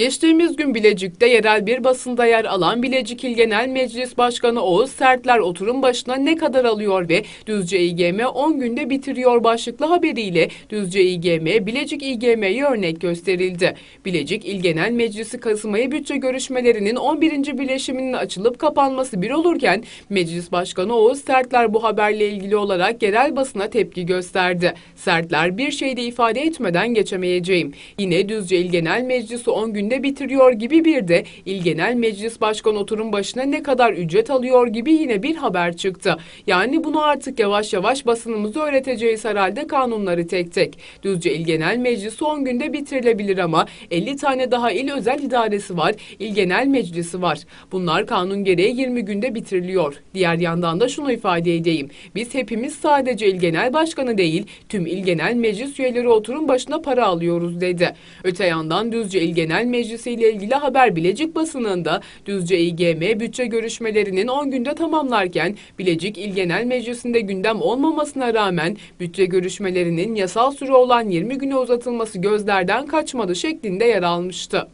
Geçtiğimiz gün Bilecik'te yerel bir basında yer alan Bilecik İl Genel Meclis Başkanı Oğuz Sertler oturum başına ne kadar alıyor ve Düzce İGM 10 günde bitiriyor başlıklı haberiyle Düzce İGM, Bilecik İGM'ye örnek gösterildi. Bilecik İl Genel Meclisi Kasım ayı bütçe görüşmelerinin 11. bileşiminin açılıp kapanması bir olurken Meclis Başkanı Oğuz Sertler bu haberle ilgili olarak yerel basına tepki gösterdi. Sertler bir şey de ifade etmeden geçemeyeceğim. Yine Düzce İl Genel Meclisi 10 günde bitiriyor gibi bir de İl Genel Meclis Başkanı oturum başına ne kadar ücret alıyor gibi yine bir haber çıktı. Yani bunu artık yavaş yavaş basınımıza öğreteceğiz herhalde kanunları tek tek. Düzce İl Genel Meclisi 10 günde bitirilebilir ama 50 tane daha il özel idaresi var, İl Genel Meclisi var. Bunlar kanun gereği 20 günde bitiriliyor. Diğer yandan da şunu ifade edeyim. Biz hepimiz sadece İl Genel Başkanı değil, tüm İl Genel Meclis üyeleri oturum başına para alıyoruz dedi. Öte yandan Düzce İl Genel Meclisi ile ilgili haber Bilecik basınında Düzce İGM bütçe görüşmelerinin 10 günde tamamlarken Bilecik İl Genel Meclisi'nde gündem olmamasına rağmen bütçe görüşmelerinin yasal süre olan 20 güne uzatılması gözlerden kaçmadı şeklinde yer almıştı.